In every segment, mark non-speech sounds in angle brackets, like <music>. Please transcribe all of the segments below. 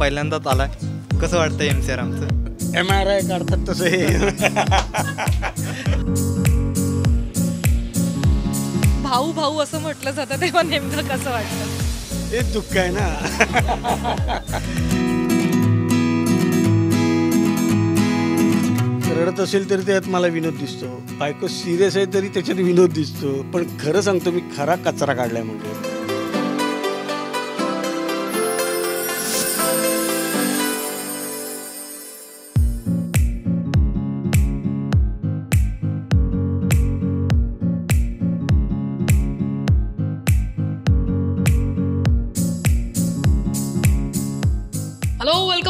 पहिल्यांदाच आलाय. कसं वाटतं एम सी आर आमचं? एम आर आय काढतात तसं. हे भाऊ भाऊ असं म्हटलं जातं तेव्हा नेमकं कसं वाटतं? हे दुःख आहे ना. रडत असेल तरी त्यात मला विनोद दिसतो. बायको सिरियस आहे तरी त्याच्यात विनोद दिसतो. पण खरं सांगतो मी खरा कचरा काढलाय म्हणजे.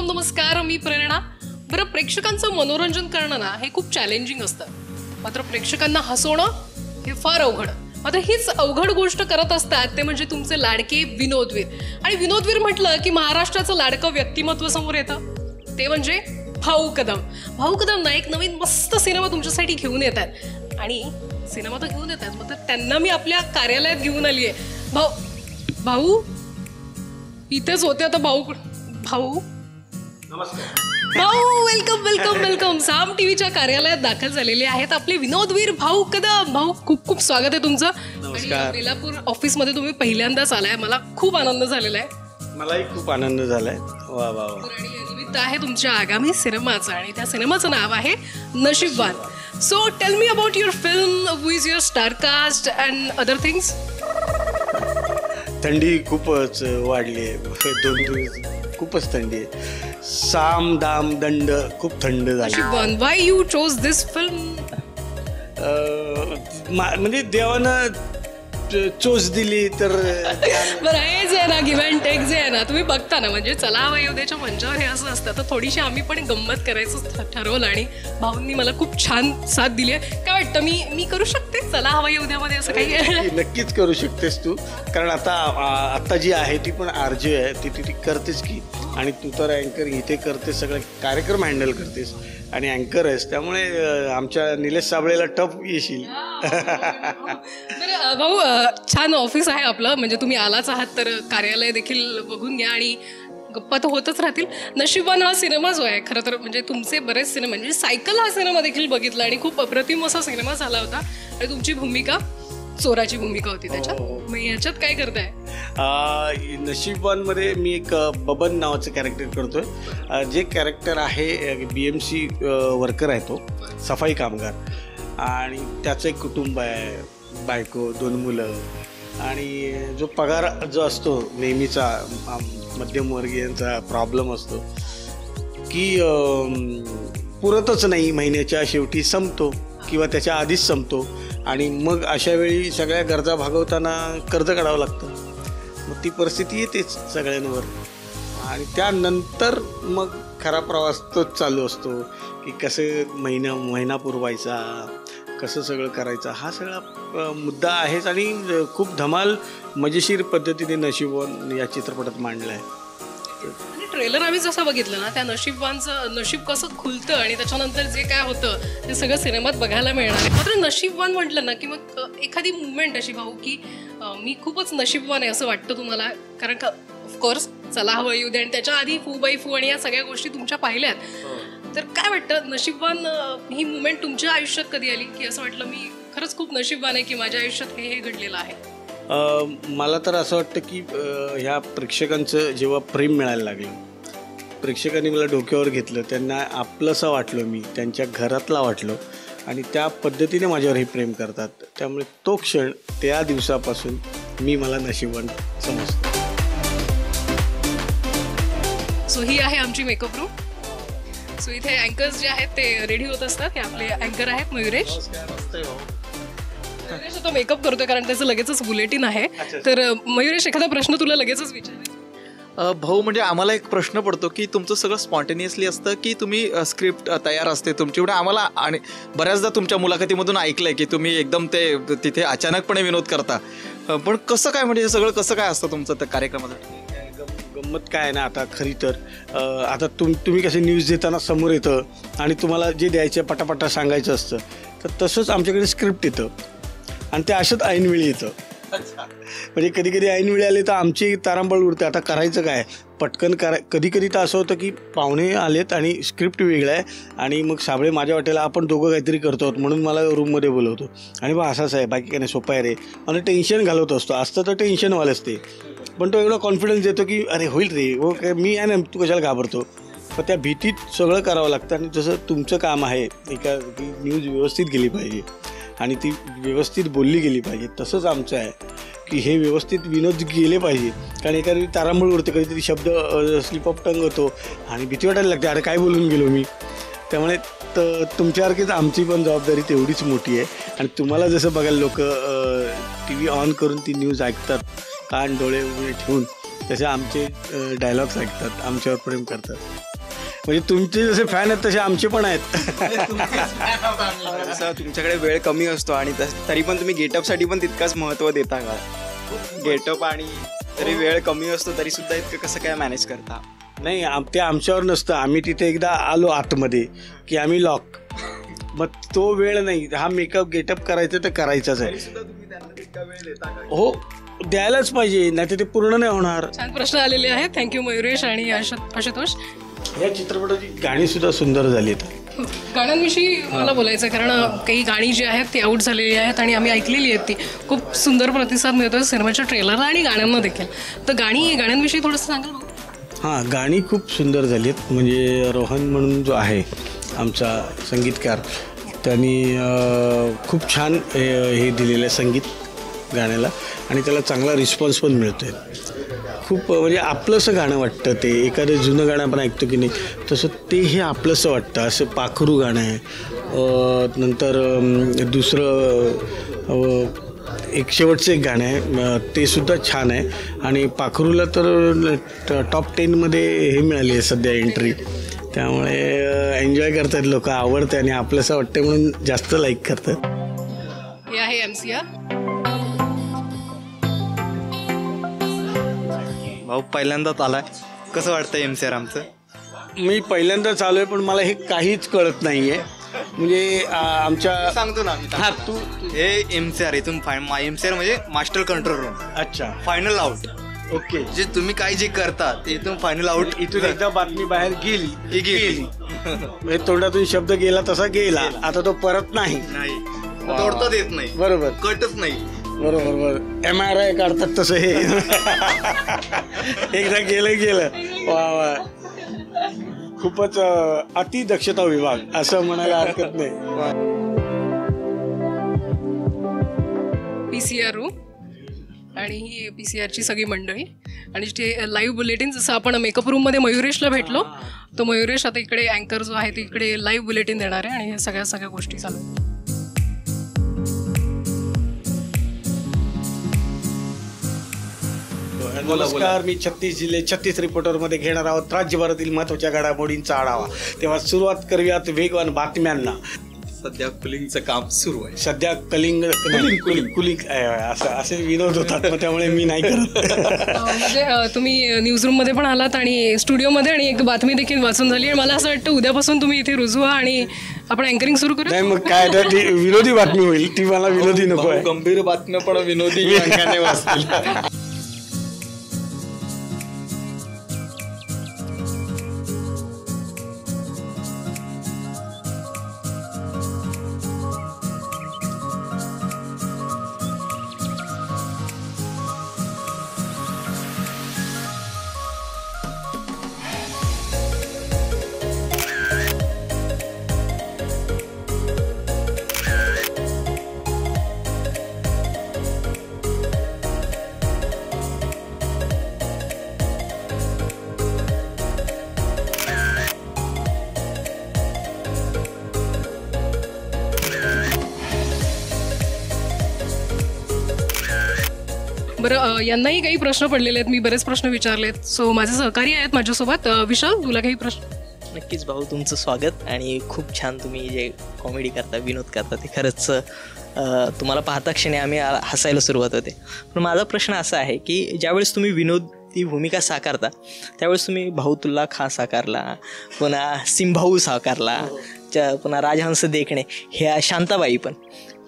नमस्कार मी प्रेरणा. बरं प्रेक्षकांचं मनोरंजन करणं ना हे खूप चॅलेंजिंग असतं. मात्र प्रेक्षकांना हसवणं हे फार अवघड. मात्र हीच अवघड गोष्ट करत असतात ते म्हणजे तुमचे लाडके विनोदवीर आणि विनोदवीर म्हटलं की महाराष्ट्राचं लाडकं व्यक्तिमत्व समोर येतं. ते म्हणजे भाऊ कदम. भाऊ कदम ना एक नवीन मस्त सिनेमा तुमच्यासाठी घेऊन येत आहेत आणि सिनेमा तर घेऊन येत आहेत तर त्यांना मी आपल्या कार्यालयात घेऊन आली आहे भाऊ भाऊ इथेच होते आता भाऊ भाऊ? भाऊ भाऊ वेलकम वेलकम वेलकम साम टीव्हीच्या कार्यालयात दाखल झालेले आहेत आपले विनोदवीर भाऊ कदम. भाऊ खूप खूप स्वागत आहे तुमचं. नमस्कार. आणि बेलापूर ऑफिसमध्ये तुम्ही पहिल्यांदाच आलाय. मला खूप आनंद झालेला आहे. मलाही खूप आनंद झालाय. वा वा निमित्त आहे तुमच्या आगामी सिनेमाचं. आणि त्या सिनेमाचं नाव आहे नशीबवान. So tell me about your film who is your star cast and other things थंडी खूपच वाढली आहे. दोन दिवस खूपच थंडी आहे. साम दाम दंड खूप थंड झाली. Why you chose this film um, मा- म्हणजे देवानं चोच दिली तर <laughs> बरं हे जे आहे ना गिव्ह अँड टेक जे आहे ना तुम्ही बघता ना म्हणजे चला हवा उद्याच्या मंचावर हे असं असतं. तर थोडीशी आम्ही पण गंमत करायचं ठ- ठरवलं आणि भाऊंनी मला खूप छान साथ दिली आहे. काय वाटतं मी मी करू शकते? चला हवा उद्यामध्ये असं काही. नक्की- नक्कीच करू शकतेस तू. कारण आता आ- आता जी आहे ती पण आर जे आहे ती ती ती करतेस की. आणि तू तर अँकर इथे करतेस सगळे कार्यक्रम हँडल करतेस. आणि अँकर आहेस त्यामुळे आमच्या निलेश साबळेला टफ येशील. भाऊ छान ऑफिस आहे आपलं. म्हणजे तुम्ही आलाच आहात तर कार्यालय देखील बघून घ्या. आणि गप्पा तर होतच राहतील. नशिबान हा सिनेमा जो आहे खरं तर म्हणजे तुमचे बरेच सिनेमा म्हणजे सायकल हा सिनेमा देखील बघितला आणि खूप अप्रतिम असा सिनेमा झाला होता. आणि तुमची भूमिका चोराची भूमिका होती त्याच्यात. मग ह्याच्यात काय करताय? आ, नशीबवानमध्ये मी एक बबन नावाचं कॅरेक्टर करतोय. जे कॅरेक्टर आहे बी एम सी वर्कर आहे तो सफाई कामगार. आणि त्याचं एक कुटुंब आहे बायको दोन मुलं. आणि जो पगार जो असतो नेहमीचा मध्यमवर्गीयांचा प्रॉब्लेम असतो की पुरतच नाही महिन्याच्या शेवटी संपतो किंवा त्याच्या आधीच संपतो आणि मग अशा वेळी सगळ्या गरजा भागवताना कर्ज काढावं लागतं. मग ती परिस्थिती येतेच सगळ्यांवर. आणि त्यानंतर मग खरा प्रवास तोच चालू असतो की कसं महिना महिना पुरवायचा कसं सगळं करायचं हा सगळा मुद्दा आहेच आणि खूप धमाल मजेशीर पद्धतीने नशीबवान या चित्रपटात मांडला आहे. आणि ट्रेलर आम्ही जसं बघितलं ना त्या नशीबवानचं नशीब कसं खुलतं आणि त्याच्यानंतर जे काय होतं ते सगळं सिनेमात बघायला मिळणार मात्र नशीबवान म्हटलं ना की मग एखादी मुवमेंट अशी भाऊ की मी खूपच नशीबवान आहे असं वाटतं तुम्हाला? कारण का ऑफकोर्स चला हवं येऊ दे. आणि त्याच्या आधी फू बाई फू आणि या सगळ्या गोष्टी तुमच्या पाहिल्यात तर काय वाटतं? नशीबवान ही मुवमेंट तुमच्या आयुष्यात कधी आली? की असं वाटलं मी खरंच खूप नशीबवान आहे की माझ्या आयुष्यात हे हे घडलेलं आहे? मला तर असं वाटतं की ह्या प्रेक्षकांचं जेव्हा प्रेम मिळायला लागलं प्रेक्षकांनी मला डोक्यावर घेतलं त्यांना आपलंसं वाटलं मी त्यांच्या घरातला वाटलं आणि त्या पद्धतीने माझ्यावर हे प्रेम करतात. त्यामुळे तो क्षण त्या दिवसापासून मी मला नशिबवान समजतो. सो ही आहे आमची मेकअप रूम सो इथे अँकर्स जे आहेत ते रेडी होत असतात. हे आपले अँकर आहेत मयुरेश. मयुरेश तो मेकअप करतोय कारण त्याचं लगेचच बुलेटिन आहे. तर मयुरेश एखादा प्रश्न तुला लगेचच विचारायचा अ, भाऊ म्हणजे आम्हाला एक प्रश्न पडतो की तुमचं सगळं स्पॉन्टेनियसली असतं की तुम्ही स्क्रिप्ट तयार असते तुमची? एवढे आम्हाला आणि बऱ्याचदा तुमच्या मुलाखतीमधून ऐकलंय की तुम्ही एकदम ते तिथे अचानकपणे विनोद करता. पण कसं काय म्हणजे हे सगळं कसं काय असतं तुमचं त्या कार्यक्रमासाठी गंमत काय आहे ना आता खरी तर? आता तुम तुम्ही कसे न्यूज देताना समोर येतं आणि तुम्हाला जे द्यायचं आहे पटापटा सांगायचं असतं तर तसंच आमच्याकडे स्क्रिप्ट येतं. आणि ते अशाच ऐनवेळी येतं. म्हणजे कधी कधी ऐनवेळी आले तर आमची तारांबळ उडते. आता करायचं काय? पटकन करा कधी कधी तर असं होतं की पाहुणे आलेत आणि स्क्रिप्ट वेगळं आहे आणि मग साबळे माझ्या वाटेला आपण दोघं काहीतरी करतो आहोत म्हणून मला रूममध्ये बोलवतो. आणि बा असंच आहे बाकी काय नाही सोपं आहे रे. आणि टेन्शन घालवत असतो. असतं तर टेन्शनवालं असते पण तो एवढा कॉन्फिडन्स देतो की अरे होईल रे हो काय मी आहे ना तू कशाला घाबरतो? पण त्या भीतीत सगळं करावं लागतं आणि जसं तुमचं काम आहे एका ती न्यूज व्यवस्थित गेली पाहिजे आणि ती व्यवस्थित बोलली गेली पाहिजे तसंच आमचं आहे की हे व्यवस्थित विनोद गेले पाहिजे. कारण एका तारांबळ उरते कधीतरी शब्द स्लिप ऑफ टंग होतो आणि भीती वाटायला लागते अरे काय बोलून गेलो मी? त्यामुळे त तुमच्यासारखीच आमची पण जबाबदारी तेवढीच मोठी आहे. आणि तुम्हाला जसं बघायला लोक टी व्ही ऑन करून ती न्यूज ऐकतात कान डोळे उघडे ठेवून तसे आमचे डायलॉग्स ऐकतात आमच्यावर प्रेम करतात. म्हणजे तुमचे जसे फॅन आहेत तसे आमचे पण आहेत. जसं <laughs> तुमच्याकडे वेळ कमी असतो आणि तस- तरी पण तुम्ही गेटअपसाठी पण तितकाच महत्त्व देता का? गेटअप आणि तरी वेळ कमी असतो तरी सुद्धा इतकं कसं काय मॅनेज करता? नाही ते आमच्यावर नसतं. आम्ही तिथे एकदा आलो आतमध्ये की आम्ही लॉक मग तो वेळ नाही. हा मेकअप गेटअप करायचं तर करायचाच आहे. हो. द्यायलाच पाहिजे नाही तर ते पूर्ण नाही होणार. छान प्रश्न आलेले आहेत. थँक्यू मयुरेश आणि आशु- आशुतोष. या चित्रपटाची गाणी सुद्धा सुंदर झाली आहेत. गाण्यांविषयी मला बोलायचं आहे, कारण काही गाणी जी आहेत ती आऊट झालेली आहेत आणि आम्ही ऐकलेली आहेत ती. खूप सुंदर प्रतिसाद मिळतो सिनेमाच्या ट्रेलरला आणि गाण्यांना देखील. तर गाणी गाण्यांविषयी थोडंसं सांगाल? हां गाणी खूप सुंदर झाली आहेत. म्हणजे रोहन म्हणून जो आहे आमचा संगीतकार त्यांनी अं, खूप छान हे हे दिलेलं आहे संगीत. गाण्याला आणि त्याला चांगला रिस्पॉन्स पण मिळतो आहे खूप म्हणजे आपलंसं गाणं वाटतं ते. एखादं जुनं गाणं आपण ऐकतो की नाही तसं ते हे आपलंसं वाटतं. असं पाखरू गाणं आहे. नंतर दुसरं एक शेवटचं एक गाणं आहे. ते सुद्धा छान आहे. आणि पाखरूला तर टॉप टेनमध्ये हे मिळाली आहे सध्या एंट्री त्यामुळे एन्जॉय करतात लोक आवडते आणि आपलंसं वाटतं म्हणून जास्त लाईक करतात. हे आहे एम सी आर भाऊ पहिल्यांदाच आलाय. कसं वाटतं एम सी आर आमचं? मी पहिल्यांदाच आलो आहे पण मला हे काहीच कळत नाही आहे म्हणजे आ, आमच्या सांगतो ना हां तू हे एम सी आर इथून एम सी आर म्हणजे मास्टर कंट्रोल रूम अच्छा. Final out okay. जे तुम्ही काय जे करता ते इथून फायनल आउट इथून एकदा बातमी बाहेर गेली ही गेली. <laughs> म्हणजे तोंडातून शब्द गेला तसा गेला. आता तो परत नाही. नाही. तोडता देत नाही. बरोबर. कटच नाही. बरोबर बरोबर. एम आर आय काढतात तसं हे. एकदा गेलं गेलं वा वा. खूपच अं, अति दक्षता विभाग असं म्हणायला हरकत नाही. पी सी आर रूम आणि ही पी सी आरची सगळी मंडळी. आणि ते लाईव्ह बुलेटिन जसं आपण मेकअप रूममध्ये मयुरेशला भेटलो तो मयुरेश आता इकडे अँकर जो आहे तो इकडे लाईव्ह बुलेटिन देणार आहे. आणि हे सगळ्या सगळ्या गोष्टी चालू नमस्कार मी छत्तीस जिल्हे छत्तीस रिपोर्टरमध्ये घेणार आहोत. राज्यभरातील महत्त्वाच्या घडामोडींचा आढावा. तेव्हा सुरुवात करूयात वेगवान बातम्यांना. सध्या कुलिंगचं काम सुरू आहे. सध्या कलिंग कुलिंग कुलिंग अं, असं असे विनोद होतात मग त्यामुळे मी नाही करत. म्हणजे तुम्ही न्यूजरूममध्ये पण आलात आणि स्टुडिओमध्ये आणि एक बातमी देखील वाचून झाली आणि मला असं वाटतं उद्यापासून तुम्ही इथे रुजू व्हा आणि आपण अँकरिंग सुरू करू नाही मग काय तर विनोदी बातमी होईल. ती मला विनोदी नको आहे. गंभीर बातम्या पण विनोदी वाचतील. यांनाही काही प्रश्न पडलेले आहेत. मी बरेच प्रश्न विचारलेत. सो माझे सहकारी आहेत माझ्यासोबत. विशाल तुला काही प्रश्न? नक्कीच भाऊ तुमचं स्वागत आणि खूप छान तुम्ही जे कॉमेडी करता विनोद करता ते खरंच तुम्हाला पाहता क्षणी आम्ही हसायला सुरुवात होते. पण माझा प्रश्न असा आहे की ज्यावेळेस तुम्ही विनोद ती भूमिका साकारता त्यावेळेस तुम्ही भाऊ तुल्ला खान साकारला पुन्हा सिंभाऊ साकारला त्या पुन्हा राजहंस देखणे ह्या शांताबाई पण.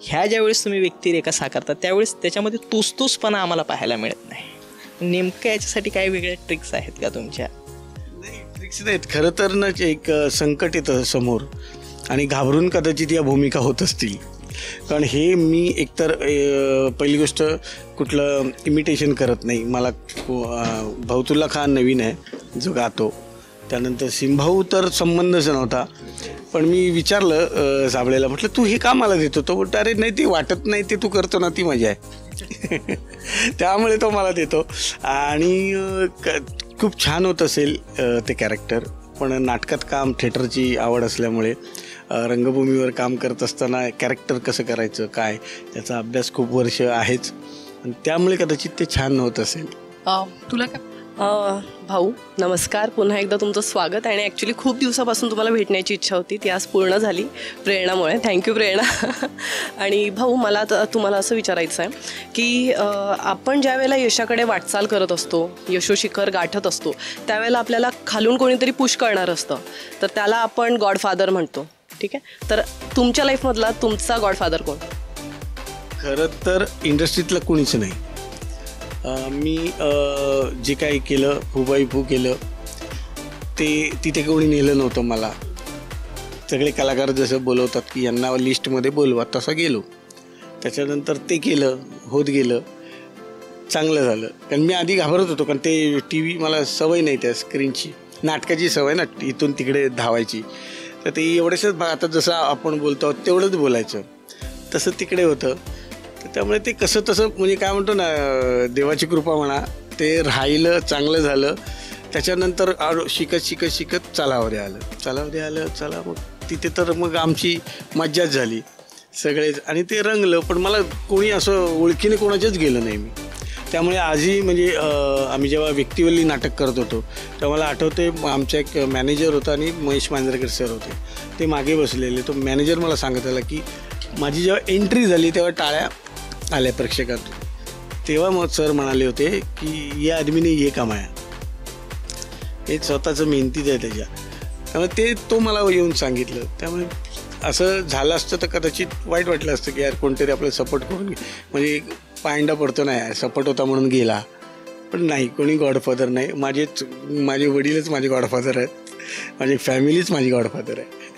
ह्या ज्यावेळेस तुम्ही व्यक्तिरेखा साकारता त्यावेळेस त्याच्यामध्ये तुसतुसपणा आम्हाला पाहायला मिळत नाही. नेमकं याच्यासाठी काही वेगळ्या ट्रिक्स आहेत का तुमच्या? नाही ट्रिक्स नाहीत. खरं तर ना एक संकट येतं समोर आणि घाबरून कदाचित या भूमिका होत असतील. कारण हे मी एकतर पहिली गोष्ट कुठलं इमिटेशन करत नाही. मला भाऊतुल्ला खान नवीन आहे जो गातो. त्यानंतर सिंभाऊ तर संबंधच नव्हता. पण मी विचारलं साबळेला म्हटलं तू हे का मला देतो तो बोलतो अरे नाही ते वाटत नाही ते तू करतो ना ती मजा आहे. <laughs> त्यामुळे तो मला देतो. आणि क- खूप छान होत असेल ते कॅरेक्टर पण नाटकात काम थिएटरची आवड असल्यामुळे रंगभूमीवर काम करत असताना कॅरेक्टर कसं करायचं काय त्याचा अभ्यास खूप वर्ष आहेच. आणि त्यामुळे कदाचित ते छान होत असेल. तुला काय भाऊ नमस्कार. पुन्हा एकदा तुमचं स्वागत. आणि ॲक्च्युली खूप दिवसापासून तुम्हाला भेटण्याची इच्छा होती. ती आज पूर्ण झाली प्रेरणामुळे. थँक्यू प्रेरणा. <laughs> आणि भाऊ मला तुम्हाला असं विचारायचं आहे की आपण ज्या वेळेला यशाकडे वाटचाल करत असतो यशोशिखर गाठत असतो त्यावेळेला आपल्याला खालून कोणीतरी पुश करणार असतं. तर त्याला आपण गॉडफादर म्हणतो. ठीक आहे? तर तुमच्या लाईफमधला तुमचा गॉडफादर कोण? खरं तर इंडस्ट्रीतलं कोणीच नाही. मी जे काही केलं फुबाई फू केलं ते तिथे कोणी नेलं नव्हतं मला. सगळे कलाकार जसं बोलवतात की यांना लिस्टमध्ये बोलवा तसं गेलो. त्याच्यानंतर ते केलं होत गेलं. चांगलं झालं. कारण मी आधी घाबरत होतो कारण ते टी व्ही मला सवय नाही त्या स्क्रीनची. नाटकाची सवय ना इथून तिकडे धावायची. तर ते एवढ्याशच आता जसं आपण बोलतो तेवढंच बोलायचं. तसं तिकडे होतं. तर त्यामुळे ते कसं तसं म्हणजे काय म्हणतो ना देवाची कृपा म्हणा ते राहिलं चांगलं झालं त्याच्यानंतर आरो- शिकत शिकत शिकत चालावरे आलं. चालावरे आलं चला मग तिथे तर मग आमची मज्जाच झाली सगळेच. आणि ते रंगलं पण मला कोणी असं ओळखीने कोणाच्याच गेलं नाही मी. त्यामुळे आजही म्हणजे आम्ही जेव्हा व्यक्तिवल्ली नाटक करत होतो तेव्हा मला आठवते आमचा एक मॅनेजर होता आणि महेश मांजरेकर सर होते. ते मागे बसलेले तो मॅनेजर मला सांगत आला की माझी जेव्हा एंट्री झाली तेव्हा टाळ्या आल्या प्रेक्षकात. तेव्हा मग सर म्हणाले होते की या आदमीने ये कमाया हे स्वतःचं मेहनतीच आहे त्याच्या. त्यामुळे ते तो मला येऊन सांगितलं. त्यामुळे असं झालं असतं तर कदाचित वाईट वाटलं असतं की यार कोणतरी आपलं सपोर्ट करून म्हणजे पायंडा पडतो ना यार सपोर्ट होता म्हणून गेला. पण नाही कोणी गॉडफादर नाही. माझेच माझे वडीलच माझे गॉडफादर आहेत. माझी फॅमिलीच माझी गॉडफादर आहे.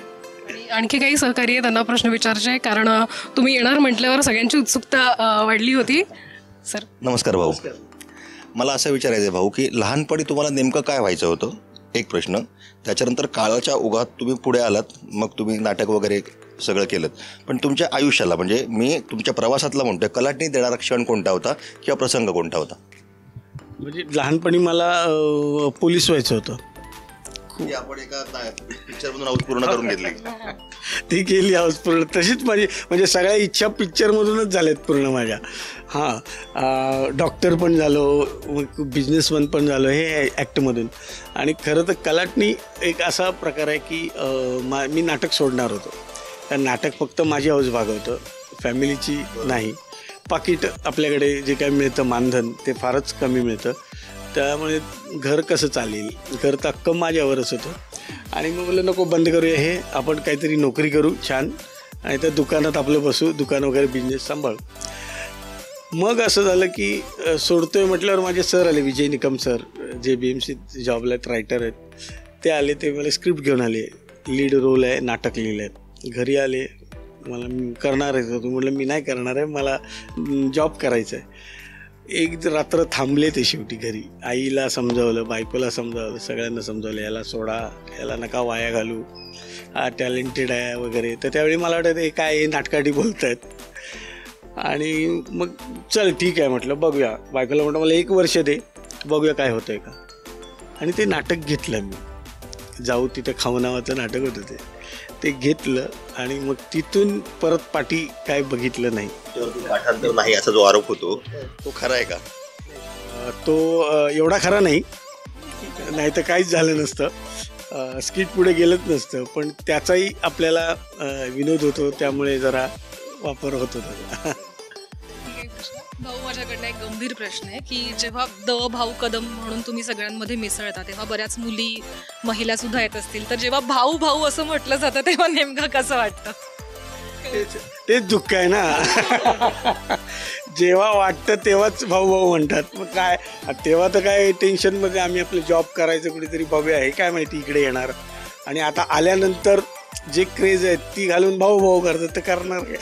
आणखी काही सहकारी आहे त्यांना प्रश्न विचारायचे आहे कारण तुम्ही येणार म्हटल्यावर सगळ्यांची उत्सुकता वाढली होती. सर. नमस्कार भाऊ. मला असं विचारायचं आहे भाऊ की लहानपणी तुम्हाला नेमकं काय व्हायचं होतं? एक प्रश्न. त्याच्यानंतर काळाच्या ओघात तुम्ही पुढे आलात मग तुम्ही नाटक वगैरे सगळं केलं पण तुमच्या आयुष्याला म्हणजे मी तुमच्या प्रवासातला म्हणतोय कलाटणी देणारा क्षण कोणता होता किंवा प्रसंग कोणता होता? म्हणजे लहानपणी मला पोलीस व्हायचं होतं. ती आपण एका पूर्ण करून घेतली. <laughs> ती केली हाऊस पूर्ण. तशीच माझी म्हणजे सगळ्या इच्छा पिक्चरमधूनच झाल्यात पूर्ण माझ्या. हां डॉक्टर पण झालो बिझनेसमॅन पण झालो हे ॲक्टमधून आणि खरं तर कलाटणी एक असा प्रकार आहे की मा मी नाटक सोडणार होतो. कारण नाटक फक्त माझी हाऊस भागवतं फॅमिलीची नाही. पाकिट आपल्याकडे जे काही मिळतं मानधन ते फारच कमी मिळतं. त्यामुळे घर कसं चालेल? घर तर माझ्यावरच होतं. आणि मग बोललं नको बंद करूया हे. आपण काहीतरी नोकरी करू छान. आणि त्या दुकानात आपलं बसू दुकान वगैरे बिझनेस सांभाळू. मग असं झालं की सोडतोय म्हटल्यावर माझे सर आले विजय निकम सर जे बी एम सी जॉबला आहेत रायटर आहेत. ते आले ते मला स्क्रिप्ट घेऊन आले. लीड रोल आहे नाटक लिहिलं आहे घरी आले मला मी करणार आहे. तू म्हटलं मी नाही करणार आहे मला जॉब करायचा आहे एक रात्र थांबले ते शेवटी घरी. आईला समजावलं बायकोला समजावलं सगळ्यांना समजावलं याला सोडा याला नका वाया घालू हा टॅलेंटेड आहे वगैरे. तर त्यावेळी मला वाटतं हे काय हे नाटकाटी बोलत आहेत आणि मग चल ठीक आहे म्हटलं बघूया. बायकोला म्हटलं मला एक वर्ष दे बघूया काय होतं आहे का. आणि ते नाटक घेतलं मी. जाऊ तिथं खाऊ नावाचं नाटक होतं ते. ते घेतलं आणि मग तिथून परत पाठी काय बघितलं नाही. पाठांतर नाही असा जो आरोप होतो तो खरा आहे का? तो एवढा खरा नाही. नाही तर काहीच झालं नसतं. स्किट पुढे गेलंच नसतं. पण त्याचाही आपल्याला विनोद होतो त्यामुळे जरा वापर होत होता. भाऊ माझ्याकडनं एक गंभीर प्रश्न आहे की जेव्हा द भाऊ कदम म्हणून तुम्ही सगळ्यांमध्ये मिसळता तेव्हा बऱ्याच मुली महिला सुद्धा येत असतील. तर जेव्हा भाऊ भाऊ असं म्हटलं जातं तेव्हा नेमकं कसं वाटतं? तेच दुःख आहे ना. जेव्हा वाटतं तेव्हाच भाऊ भाऊ म्हणतात. मग काय तेव्हा तर काय टेन्शनमध्ये आम्ही आपलं जॉब करायचं कुठेतरी भव्य आहे काय माहिती इकडे येणार. आणि आता आल्यानंतर जे क्रेज आहे ती घालून भाऊ भाऊ करतात तर करणार काय?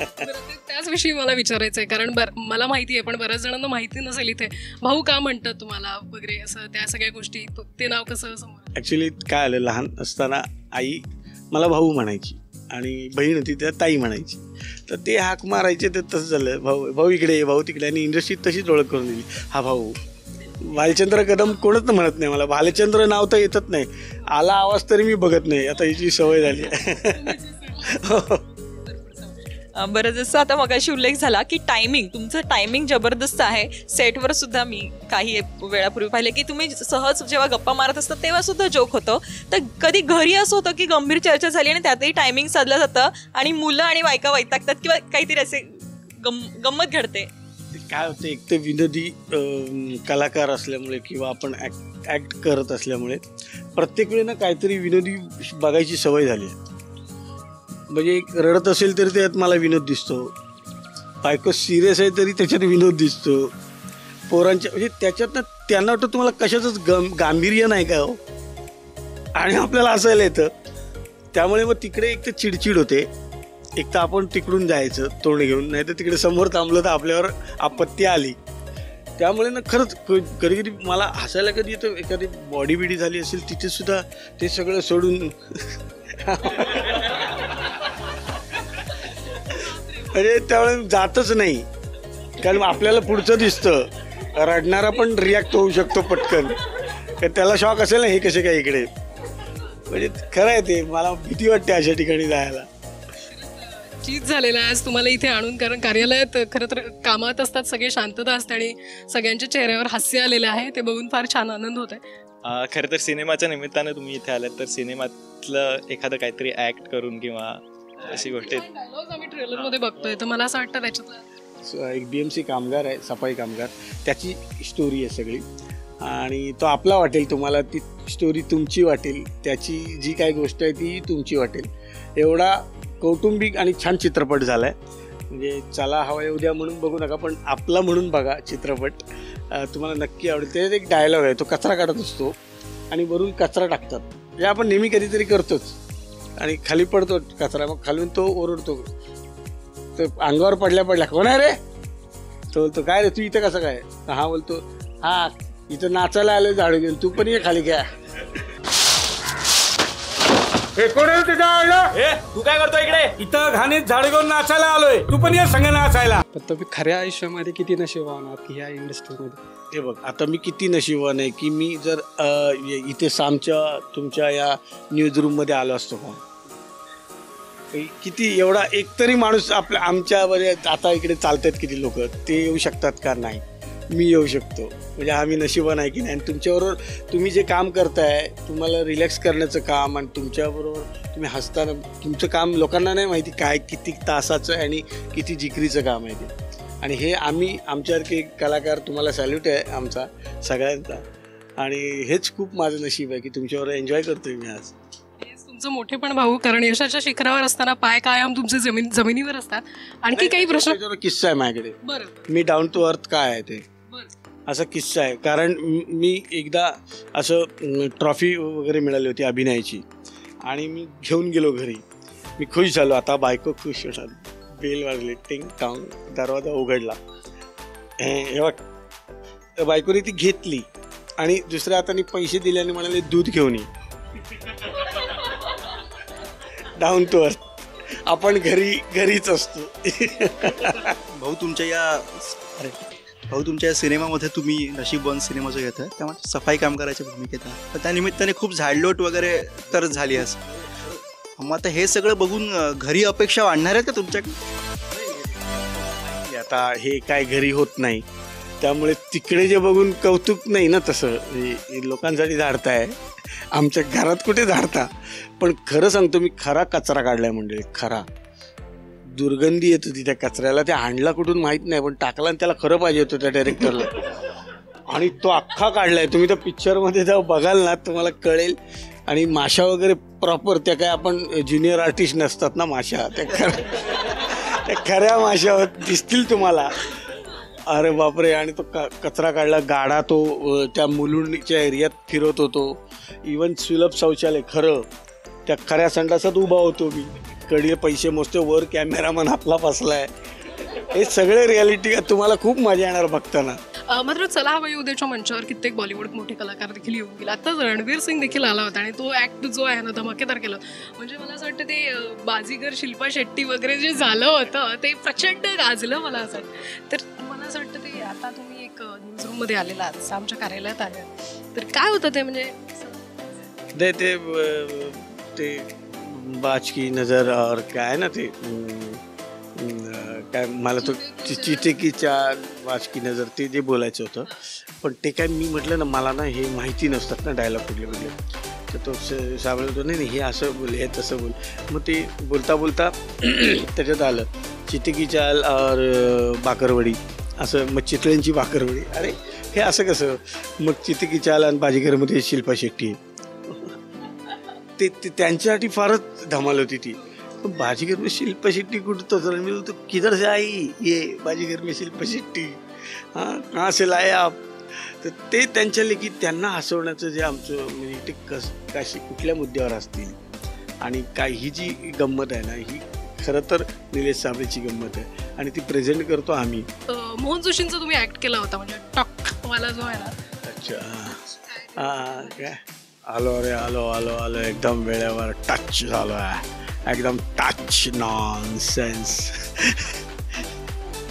बरं, ते- त्याच विषयी मला विचारायचं आहे कारण बर मला माहिती आहे पण बऱ्याच जणांना माहिती नसेल इथे. भाऊ का म्हणतात तुम्हाला वगैरे असं त्या सगळ्या गोष्टी? तो- नाव कसं समोर? ॲक्च्युली काय आलं लहान असताना आई मला भाऊ म्हणायची आणि बहीण होती त्या ताई म्हणायची. तर ते हाक मारायचे तर तसं झालं. भाऊ भाऊ इकडे भाऊ तिकडे आणि इंडस्ट्रीत तशीच ओळख करून दिली. हा भाऊ भालचंद्र कदम कोणच म्हणत नाही मला. भालचंद्र नाव तर येतच नाही. आला आवाज तरी मी बघत नाही. आता हिची सवय झाली. आहे बरं जसं आता मगाशी उल्लेख झाला की टायमिंग तुमचं टायमिंग जबरदस्त आहे. सेटवर सुद्धा मी काही वेळापूर्वी पाहिले की तुम्ही सहज जेव्हा गप्पा मारत असता तेव्हा सुद्धा जोक होतं. तर कधी घरी असं होतं की गंभीर चर्चा झाली आणि त्यातही टायमिंग साधलं जातं आणि मुलं आणि बायका वैतागतात किंवा काहीतरी असे गम गंमत घडते. काय होतं एक तर विनोदी कलाकार असल्यामुळे किंवा आपण ॲक्ट ॲक्ट करत असल्यामुळे प्रत्येक वेळेनं काहीतरी विनोदी बघायची सवय झाली आहे. म्हणजे एक रडत असेल तरी त्यात मला विनोद दिसतो. बायको सिरियस आहे तरी त्याच्यात विनोद दिसतो. पोरांच्या म्हणजे त्याच्यातनं त्यांना वाटतं तुम्हाला कशाचंच गम गांभीर्य नाही का हो? आणि आपल्याला असायला येतं. त्यामुळे मग तिकडे एक तर चिडचिड होते. एक तर आपण तिकडून जायचं तोंड घेऊन नाही तर तिकडे समोर थांबलं तर आपल्यावर आपत्ती आली. त्यामुळे ना खरंच कधी कधी मला हसायला कधी येतं एखादी बॉडी बिडी झाली असेल तिथे सुद्धा ते सगळं सोडून <laughs> म्हणजे त्यावेळे जातच नाही. कारण आपल्याला पुढचं दिसतं. रडणारा पण रिॲक्ट होऊ शकतो पटकन. तर त्याला शॉक असेल ना हे कसे काय इकडे? म्हणजे खरं आहे ते मला भीती वाटते अशा ठिकाणी जायला. चीज झालेला आहे. आज तुम्हाला इथे आणून कारण कार्यालयात खरं तर कामात असतात सगळे शांतता असते आणि सगळ्यांच्या चेहऱ्यावर हास्य आलेलं आहे. ते बघून फार छान आनंद होत आहे खरं तर सिनेमाच्या निमित्तानं तुम्ही इथे आलात तर सिनेमातलं एखादं काहीतरी ऍक्ट करून किंवा अशी गोष्ट आम्ही ट्रेलरमध्ये बघतोय. तर मला असं वाटतं त्याच्यातलं स- एक बी एम सी कामगार आहे सफाई कामगार. त्याची स्टोरी आहे सगळी. आणि तो आपला वाटेल तुम्हाला ती स्टोरी तुमची वाटेल. त्याची जी काही गोष्ट आहे ती तुमची वाटेल. एवढा कौटुंबिक आणि छान चित्रपट झाला आहे म्हणजे चला हवा उद्या म्हणून बघू नका पण आपला म्हणून बघा चित्रपट. तुम्हाला नक्की आवडेल. त्याच्यात एक डायलॉग आहे तो कचरा काढत असतो आणि वरून कचरा टाकतात. जे आपण नेहमी कधीतरी करतोच. आणि खाली पडतो कचरा मग खालून तो ओरडतो. तर अंगावर पडल्या पडल्या कोण आहे रे? तो बोलतो काय रे तू इथं कसं काय? हा बोलतो हा इथं नाचायला आलं झाडू घेऊन तू पण ये खाली घ्या. कोण आहे तू काय करतो इकडे? इथं घाणीत झाड घेऊन नाचायला आलोय. तू पण ये संग नाचायला. पण तुम्ही खऱ्या आयुष्यामध्ये किती नशिबान आहात की ह्या इंडस्ट्रीमध्ये? हे बघ आता मी किती नशिबान आहे की मी जर अ, इथे सामच्या तुमच्या या न्यूज रूममध्ये आलो असतो का किती एवढा एकतरी माणूस आपल्या आमच्या आता इकडे चालतात किती लोक? ते येऊ शकतात का? नाही. मी येऊ शकतो. म्हणजे आम्ही नशिबान आहे की नाही? आणि तुमच्याबरोबर तुम्ही जे काम करताय तुम्हाला रिलॅक्स करण्याचं काम आणि तुमच्याबरोबर तुम्ही हसताना तुमचं काम लोकांना नाही माहिती काय किती तासाचं आणि किती जिकरीचं काम आहे ते. आणि हे आम्ही आमच्यासारखे कलाकार तुम्हाला सॅल्यूट आहे आमचा सगळ्यांचा. आणि हेच खूप माझं नशीब आहे की तुमच्यावर एन्जॉय करतोय मी आज. हेच तुमचं मोठे पण भाऊ कारण यशाच्या शिखरावर असताना पाय कायम तुमचे जमीन जमिनीवर असतात. आणखी काही प्रश्न? किस्सा आहे माझ्याकडे. बरं. मी डाऊन टू अर्थ काय आहे ते? असा किस्सा आहे. कारण म- एकदा असं ट्रॉफी वगैरे मिळाली होती अभिनयाची. आणि मी घेऊन गेलो घरी. मी खुश झालो. आता बायको खुश होणार बेल वाजली. टिंग टांग. दरवाजा उघडला. हे बघ. बायकोने ती घेतली. आणि दुसऱ्या हाताने पैसे दिले आणि म्हणाले दूध घेऊन ये. डाऊन टू अर्थ आपण घरी घरीच असतो. भाऊ तुमच्या या अरे. भाऊ तुमच्या सिनेमामध्ये तुम्ही नशीबवन सिनेमाचं घेत आहे त्यामुळे सफाई कामगाराच्या भूमिकेत आहे तर त्या निमित्ताने खूप झाडलोट वगैरे तर झाली असं. मग आता हे सगळं बघून घरी अपेक्षा वाढणार आहेत का तुमच्या आता हे काय घरी होत नाही. त्यामुळे तिकडे जे बघून कौतुक नाही ना तसं. लोकांसाठी झाडताय. आमच्या घरात कुठे झाडता? पण खरं सांगतो मी खरा कचरा काढलाय म्हणजे खरा. दुर्गंधी येत होती त्या कचऱ्याला. ते आणला कुठून माहीत नाही पण टाकला आणि त्याला खरं पाहिजे होतं त्या डायरेक्टरला आणि तो अख्खा काढलाय. तुम्ही त्या पिक्चरमध्ये जेव्हा बघाल ना तुम्हाला कळेल. आणि माशा वगैरे प्रॉपर त्या काय आपण ज्युनियर आर्टिस्ट नसतात ना माशा. त्या खऱ्या त्या खऱ्या माशा दिसतील तुम्हाला. अरे बापरे आणि तो क कचरा काढला. गाडा तो त्या मुलुंडच्या एरियात फिरत होतो. इवन सुलभ शौचालय खरं. त्या खऱ्या संडासात उभा होतो मी. कडे पैसे मोजते वर कॅमेरामन आपला बसलाय. हे सगळे रियालिटी तुम्हाला खूप मजा येणार बघताना. मात्र चला हवा येऊ द्याच्या मंचावर कित्येक बॉलिवूड मोठे कलाकार देखील येऊन गेले. आता रणवीर सिंग देखील आला होता आणि तो ऍक्ट जो आहे ना धमाकेदार केला. म्हणजे मला असं वाटतं ते बाजीगर शिल्पा शेट्टी वगैरे जे झालं होतं ते प्रचंड गाजलं मला असं वाटतं. तर मला असं वाटतं ते आता तुम्ही एक न्यूज रूममध्ये आलेला आहात आमच्या कार्यालयात आले तर काय होतं ते म्हणजे? ते ते बाज की नजर और काय ना ते काय मला तो चि- चिटे की चाल बाज की नजर ते जे बोलायचं होतं. पण ते काय मी म्हटलं ना मला ना हे माहिती नसतात ना डायलॉग कुठले कुठले. तर तो स- साबळे होतो नाही नाही, हे असं बोल हे तसं बोल. मग ते बोलता बोलता <clears throat> त्याच्यात आलं चिते की चाल और अं, बाकरवडी असं मग चितळ्यांची बाकरवडी अरे हे असं कसं? मग चिते की चाल आणि बाजीगरमध्ये शिल्पा शेट्टी. ते त्यांच्यासाठी फारच धमाल होती ती. पण बाजीगर में शिल्पा शेट्टी कुठं तो मी बोलतो किधर से आई ये बाजीगर में शिल्पा शेट्टी? हां कहाँ से लाए आप? तर ते त्यांच्या लेखी त्यांना हसवण्याचं जे आमचं म्हणजे ते कस काशी कुठल्या मुद्द्यावर असतील? आणि काय ही जी गंमत आहे ना ही खरं तर निलेश साबळेची गंमत आहे. आणि ती प्रेझेंट करतो आम्ही. मोहन जोशींचा तुम्ही ऍक्ट केला होता म्हणजे टॉक वाला जो आहे ना. अच्छा हां काय? आलो रे आलो आलो आलो. एकदम वेळेवर टच झालो आहे एकदम टच नॉन सेन्स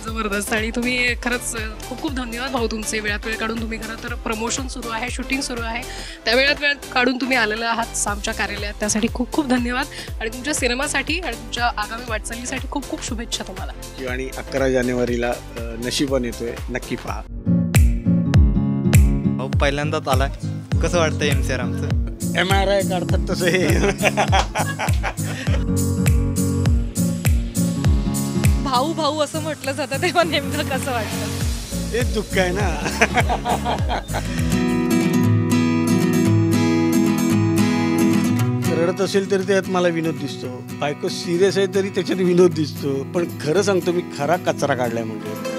जबरदस्त. आणि तुम्ही खरंच खूप खूप धन्यवाद भाऊ तुमचे. वेळात वेळ काढून तुम्ही खरं तर प्रमोशन सुरू आहे शूटिंग सुरू आहे. त्या वेळात वेळ काढून तुम्ही आलेला आहात आमच्या कार्यालयात. त्यासाठी खूप खूप धन्यवाद. आणि तुमच्या सिनेमासाठी आणि तुमच्या आगामी वाटचालीसाठी खूप खूप शुभेच्छा तुम्हाला. आणि अकरा जानेवारीला नशिबन येतोय. नक्की पहा. पहिल्यांदाच आलाय. कसं वाटतं एम सी आर आमचं? एम आर आय काढतात तसं. हे भाऊ भाऊ असं म्हटलं जातं तेव्हा नेमकं कसं वाटतं? हे दुःख आहे ना. रडत असेल तरी त्यात मला विनोद दिसतो. बायको सिरियस आहे तरी त्याच्यात विनोद दिसतो. पण खरं सांगतो मी खरा कचरा काढलाय म्हणजे.